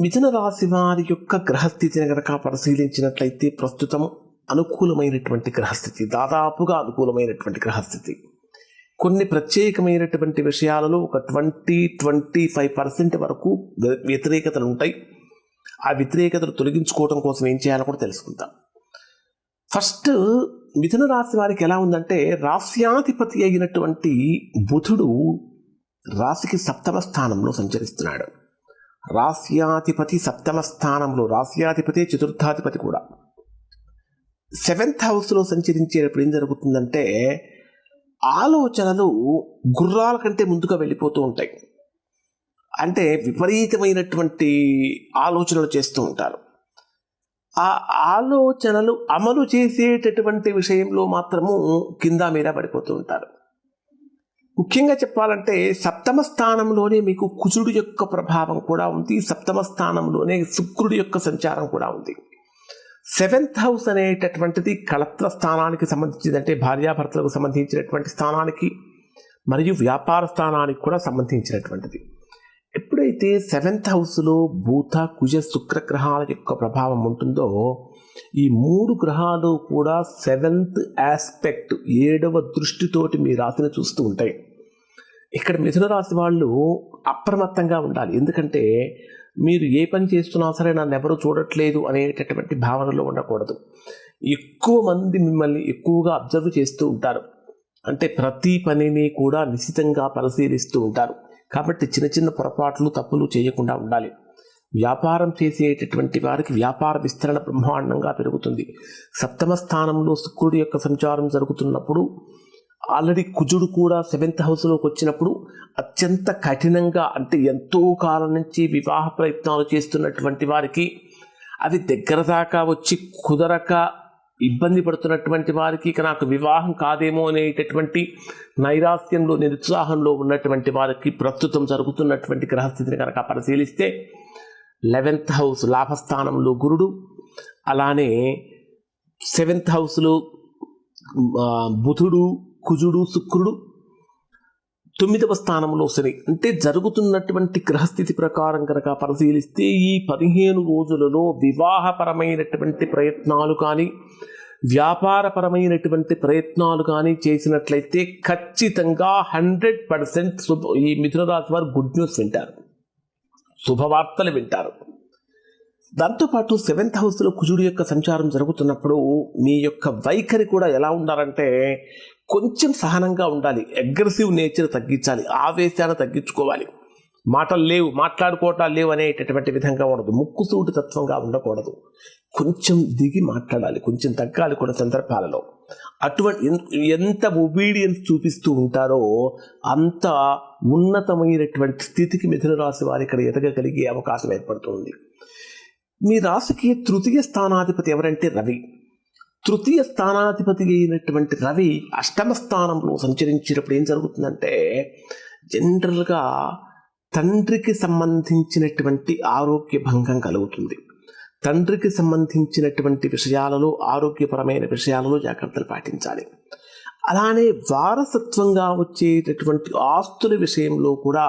మిథున రాశి వారి యొక్క గ్రహస్థితిని గనక పరిశీలించినట్లయితే ప్రస్తుతం అనుకూలమైనటువంటి గ్రహస్థితి దాదాపుగా అనుకూలమైనటువంటి గ్రహస్థితి. కొన్ని ప్రత్యేకమైనటువంటి విషయాలలో ఒక ట్వంటీ ట్వంటీ ఫైవ్ పర్సెంట్ వరకు వ్యతిరేకతలు ఉంటాయి. ఆ వ్యతిరేకతలు తొలగించుకోవడం కోసం ఏం చేయాలో కూడా తెలుసుకుందాం. ఫస్ట్ మిథున రాశి వారికి ఎలా ఉందంటే రాస్యాధిపతి అయినటువంటి బుధుడు రాశికి సప్తమ స్థానంలో సంచరిస్తున్నాడు. రాస్యాధిపతి సప్తమ స్థానంలో రాస్యాధిపతి చతుర్థాధిపతి కూడా. సెవెంత్ హౌస్లో సంచరించేటప్పుడు ఏం జరుగుతుందంటే ఆలోచనలు గుర్రాల కంటే ముందుగా వెళ్ళిపోతూ ఉంటాయి. అంటే విపరీతమైనటువంటి ఆలోచనలు చేస్తూ ఉంటారు. ఆ ఆలోచనలు అమలు చేసేటటువంటి విషయంలో మాత్రము కింద మీద పడిపోతూ ఉంటారు. ముఖ్యంగా చెప్పాలంటే సప్తమ స్థానంలోనే మీకు కుజుడు యొక్క ప్రభావం కూడా ఉంది. సప్తమ స్థానంలోనే శుక్రుడి యొక్క సంచారం కూడా ఉంది. సెవెంత్ హౌస్ అనేటటువంటిది కళత్ర స్థానానికి సంబంధించింది. అంటే భార్యాభర్తలకు సంబంధించినటువంటి స్థానానికి మరియు వ్యాపార స్థానానికి కూడా సంబంధించినటువంటిది. ఎప్పుడైతే సెవెంత్ హౌస్లో భూత కుజ శుక్రగ్రహాల యొక్క ప్రభావం ఉంటుందో ఈ మూడు గ్రహాలు కూడా సెవెంత్ ఆస్పెక్ట్ ఏడవ దృష్టితోటి మీ రాశిని చూస్తూ ఉంటాయి. ఇక్కడ మిథున రాశి వాళ్ళు అప్రమత్తంగా ఉండాలి. ఎందుకంటే మీరు ఏ పని చేస్తున్నా సరే నన్ను ఎవరు చూడట్లేదు అనేటటువంటి భావనలో ఉండకూడదు. ఎక్కువ మంది మిమ్మల్ని ఎక్కువగా అబ్జర్వ్ చేస్తూ ఉంటారు. అంటే ప్రతి పనిని కూడా నిశ్చితంగా పరిశీలిస్తూ ఉంటారు. కాబట్టి చిన్న చిన్న పొరపాట్లు తప్పులు చేయకుండా ఉండాలి. వ్యాపారం చేసేటటువంటి వారికి వ్యాపార విస్తరణ బ్రహ్మాండంగా పెరుగుతుంది. సప్తమ స్థానంలో శుక్రుడి యొక్క సంచారం జరుగుతున్నప్పుడు ఆల్రెడీ కుజుడు కూడా సెవెంత్ హౌస్లోకి వచ్చినప్పుడు అత్యంత కఠినంగా అంటే ఎంతో కాలం నుంచి వివాహ ప్రయత్నాలు చేస్తున్నటువంటి వారికి అవి దగ్గర దాకా వచ్చి కుదరక ఇబ్బంది పడుతున్నటువంటి వారికి ఇక నాకు వివాహం కాదేమో అనేటటువంటి నైరాస్యంలో నిరుత్సాహంలో ఉన్నటువంటి వారికి ప్రస్తుతం జరుగుతున్నటువంటి గ్రహస్థితిని కనుక పరిశీలిస్తే లెవెన్త్ హౌస్ లాభస్థానంలో గురుడు. అలానే సెవెంత్ హౌస్లో బుధుడు కుజుడు శుక్రుడు. తొమ్మిదవ స్థానంలో శని. అంటే జరుగుతున్నటువంటి గ్రహస్థితి ప్రకారం కనుక పరిశీలిస్తే ఈ పదిహేను రోజులలో వివాహపరమైనటువంటి ప్రయత్నాలు కానీ వ్యాపారపరమైనటువంటి ప్రయత్నాలు కానీ చేసినట్లయితే ఖచ్చితంగా హండ్రెడ్ పర్సెంట్ శుభ ఈ మిథున రాశి వారు గుడ్ న్యూస్ వింటారు. శుభవార్తలు వింటారు. దాంతోపాటు సెవెంత్ హౌస్లో కుజుడు యొక్క సంచారం జరుగుతున్నప్పుడు మీ యొక్క వైఖరి కూడా ఎలా ఉండాలంటే కొంచెం సహనంగా ఉండాలి. అగ్రెసివ్ నేచర్ తగ్గించాలి. ఆవేశాన్ని తగ్గించుకోవాలి. మాటలు లేవు మాట్లాడుకోవటాలు లేవు అనేటటువంటి విధంగా ఉండదు. ముక్కుసూటి తత్వంగా ఉండకూడదు. కొంచెం దిగి మాట్లాడాలి. కొంచెం తగ్గాలి కొన్ని సందర్భాలలో. అటువంటి ఎంత ఒబీడియన్స్ చూపిస్తూ ఉంటారో అంత ఉన్నతమైనటువంటి స్థితికి మిథున రాశి వారు ఇక్కడ ఎదగగలిగే అవకాశం ఏర్పడుతుంది. మీ రాశికి తృతీయ స్థానాధిపతి ఎవరంటే రవి. తృతీయ స్థానాధిపతి అయినటువంటి రవి అష్టమ స్థానంలో సంచరించినప్పుడు ఏం జరుగుతుందంటే జనరల్గా తండ్రికి సంబంధించినటువంటి ఆరోగ్య భంగం కలుగుతుంది. తండ్రికి సంబంధించినటువంటి విషయాలలో ఆరోగ్యపరమైన విషయాలలో జాగ్రత్తలు పాటించాలి. అలానే వారసత్వంగా వచ్చేటటువంటి ఆస్తుల విషయంలో కూడా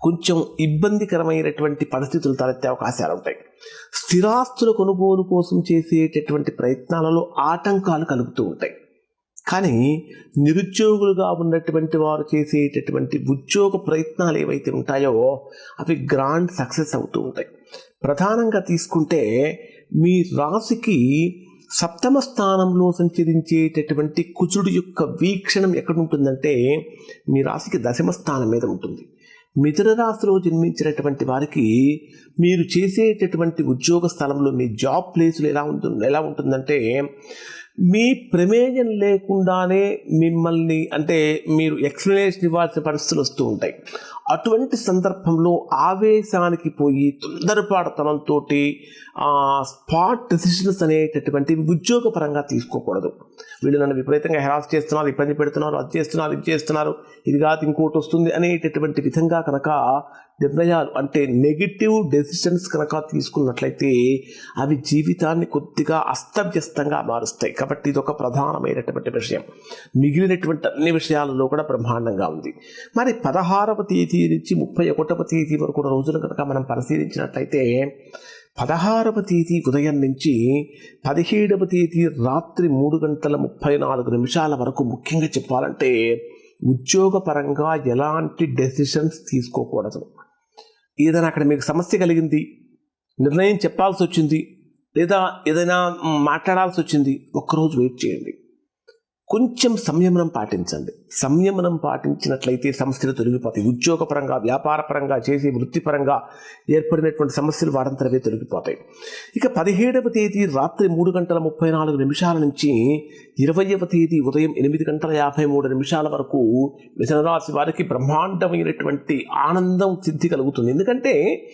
కొంచెం ఇబ్బందికరమైనటువంటి పరిస్థితులు తలెత్తే అవకాశాలు ఉంటాయి. స్థిరాస్తుల కొనుగోలు కోసం చేసేటటువంటి ప్రయత్నాలలో ఆటంకాలు కలుగుతూ ఉంటాయి. కానీ నిరుద్యోగులుగా ఉన్నటువంటి వారు చేసేటటువంటి ఉద్యోగ ప్రయత్నాలు ఏవైతే ఉంటాయో అవి గ్రాండ్ సక్సెస్ అవుతూ ఉంటాయి. ప్రధానంగా తీసుకుంటే మీ రాశికి సప్తమ స్థానంలో సంచరించేటటువంటి కుచుడు యొక్క వీక్షణం ఎక్కడ ఉంటుందంటే మీ రాశికి దశమ స్థానం మీద ఉంటుంది. మిథున రాశిలో జన్మించినటువంటి వారికి మీరు చేసేటటువంటి ఉద్యోగ స్థలంలో మీ జాబ్ ప్లేసులు ఎలా ఉంటుంది ఎలా ఉంటుందంటే మీ ప్రమేయం లేకుండానే మిమ్మల్ని అంటే మీరు ఎక్స్ప్లెనేషన్ ఇవ్వాల్సిన పరిస్థితులు వస్తూ ఉంటాయి. అటువంటి సందర్భంలో ఆవేశానికి పోయి తొందరపాటుతనంతో స్పాట్ డెసిషన్స్ అనేటటువంటివి ఉద్యోగపరంగా తీసుకోకూడదు. వీళ్ళు నన్ను విపరీతంగా హెరాస్ చేస్తున్నారు ఇబ్బంది పెడుతున్నారు అది చేస్తున్నారు ఇది చేస్తున్నారు ఇది కాదు ఇంకోటి వస్తుంది అనేటటువంటి విధంగా కనుక నిర్ణయాలు అంటే నెగిటివ్ డెసిషన్స్ కనుక తీసుకున్నట్లయితే అవి జీవితాన్ని కొద్దిగా అస్తవ్యస్తంగా మారుస్తాయి. కాబట్టి ఇది ఒక ప్రధానమైనటువంటి విషయం. మిగిలినటువంటి అన్ని విషయాలలో కూడా బ్రహ్మాండంగా ఉంది. మరి పదహారవ తేదీ నుంచి ముప్పై ఒకటవ తేదీ వరకు రోజులు కనుక మనం పరిశీలించినట్లయితే పదహారవ తేదీ ఉదయం నుంచి పదిహేడవ తేదీ రాత్రి మూడు గంటల ముప్పై నాలుగు నిమిషాల వరకు ముఖ్యంగా చెప్పాలంటే ఉద్యోగపరంగా ఎలాంటి డెసిషన్స్ తీసుకోకూడదు. ఏదైనా అక్కడ మీకు సమస్య కలిగింది నిర్ణయం చెప్పాల్సి వచ్చింది లేదా ఏదైనా మాట్లాడాల్సి వచ్చింది ఒక్కరోజు వెయిట్ చేయండి. కొంచెం సంయమనం పాటించండి. సంయమనం పాటించినట్లయితే సమస్యలు తొలగిపోతాయి. ఉద్యోగపరంగా వ్యాపారపరంగా చేసే వృత్తిపరంగా ఏర్పడినటువంటి సమస్యలు వారంతరవే తొలగిపోతాయి. ఇక పదిహేడవ తేదీ రాత్రి మూడు గంటల ముప్పై నాలుగు నిమిషాల నుంచి ఇరవయవ తేదీ ఉదయం ఎనిమిది గంటల యాభై మూడు నిమిషాల వరకు మిథనరాశి వారికి బ్రహ్మాండమైనటువంటి ఆనందం సిద్ధి కలుగుతుంది. ఎందుకంటే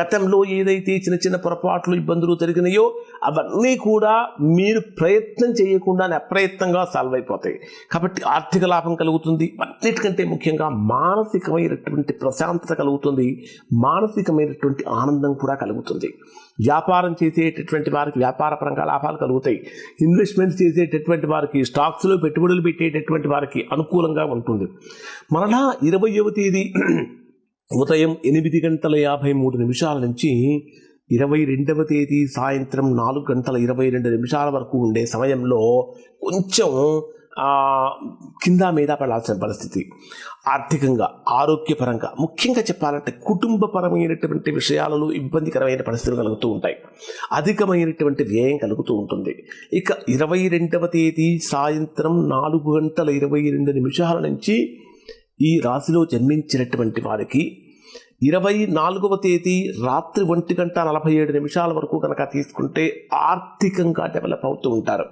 గతంలో ఏదైతే చిన్న చిన్న పొరపాట్లు ఇబ్బందులు జరిగినాయో అవన్నీ కూడా మీరు ప్రయత్నం చేయకుండానే అప్రయత్నంగా సాల్వ్ అయిపోతాయి కాబట్టి ఆర్థిక లాభం కలుగుతుంది. అన్నిటికంటే ముఖ్యంగా మానసికమైనటువంటి ప్రశాంతత కలుగుతుంది. మానసికమైనటువంటి ఆనందం కూడా కలుగుతుంది. వ్యాపారం చేసేటటువంటి వారికి వ్యాపారపరంగా లాభాలు కలుగుతాయి. ఇన్వెస్ట్మెంట్ చేసేటటువంటి వారికి స్టాక్స్లో పెట్టుబడులు పెట్టేటటువంటి వారికి అనుకూలంగా ఉంటుంది. మరలా ఇరవయవ తేదీ ఉదయం ఎనిమిది గంటల యాభై మూడు నిమిషాల నుంచి ఇరవై రెండవ తేదీ సాయంత్రం నాలుగు గంటల ఇరవై రెండు నిమిషాల వరకు ఉండే సమయంలో కొంచెం కింద మీద పడాల్సిన పరిస్థితి. ఆర్థికంగా ఆరోగ్యపరంగా ముఖ్యంగా చెప్పాలంటే కుటుంబపరమైనటువంటి విషయాలలో ఇబ్బందికరమైన పరిస్థితులు కలుగుతూ ఉంటాయి. అధికమైనటువంటి వ్యయం కలుగుతూ ఉంటుంది. ఇక ఇరవై రెండవ తేదీ సాయంత్రం నాలుగు గంటల ఇరవై రెండు నిమిషాల నుంచి ఈ రాశిలో జన్మించినటువంటి వారికి ఇరవై నాలుగవ తేదీ రాత్రి ఒంటి గంట నలభై ఏడు నిమిషాల వరకు కనుక తీసుకుంటే ఆర్థికంగా డెవలప్ అవుతూ ఉంటారు.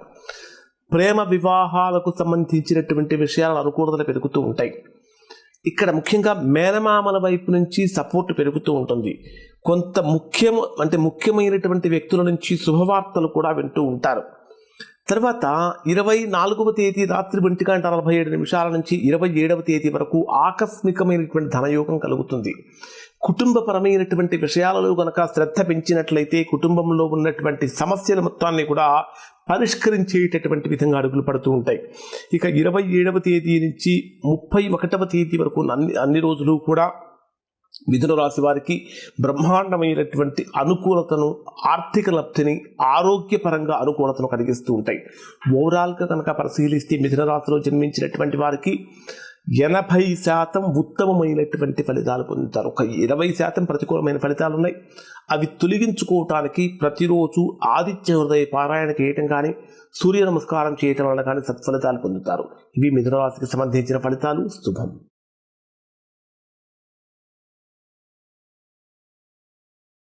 ప్రేమ వివాహాలకు సంబంధించినటువంటి విషయాలు అనుకూలతలు పెరుగుతూ ఉంటాయి. ఇక్కడ ముఖ్యంగా మేనమామల వైపు నుంచి సపోర్ట్ పెరుగుతూ ఉంటుంది. కొంత ముఖ్యం అంటే ముఖ్యమైనటువంటి వ్యక్తుల నుంచి శుభవార్తలు కూడా వింటూ ఉంటారు. తర్వాత ఇరవై నాలుగవ తేదీ రాత్రి ఒంటి గంట నలభై ఏడు నిమిషాల నుంచి ఇరవై ఏడవ తేదీ వరకు ఆకస్మికమైనటువంటి ధనయోగం కలుగుతుంది. కుటుంబపరమైనటువంటి విషయాలలో గనక శ్రద్ధ పెంచినట్లయితే కుటుంబంలో ఉన్నటువంటి సమస్యల మొత్తాన్ని కూడా పరిష్కరించేటటువంటి విధంగా అడుగులు పడుతూ ఉంటాయి. ఇక ఇరవై ఏడవ తేదీ నుంచి ముప్పై ఒకటవ తేదీ వరకు అన్ని అన్ని రోజులు కూడా మిథున రాశి వారికి బ్రహ్మాండమైనటువంటి అనుకూలతను ఆర్థిక లబ్ధిని ఆరోగ్యపరంగా అనుకూలతను కలిగిస్తూ ఉంటాయి. ఓవరాల్గా కనుక పరిశీలిస్తే మిథున రాశిలో జన్మించినటువంటి వారికి ఎనభై శాతం ఉత్తమమైనటువంటి ఫలితాలు పొందుతారు. ఒక ఇరవై శాతం ప్రతికూలమైన ఫలితాలు ఉన్నాయి. అవి తొలగించుకోవటానికి ప్రతిరోజు ఆదిత్య హృదయ పారాయణ చేయటం కానీ సూర్య నమస్కారం చేయటం వల్ల కానీ సత్ఫలితాలు పొందుతారు. ఇవి మిథున రాశికి సంబంధించిన ఫలితాలు. శుభం.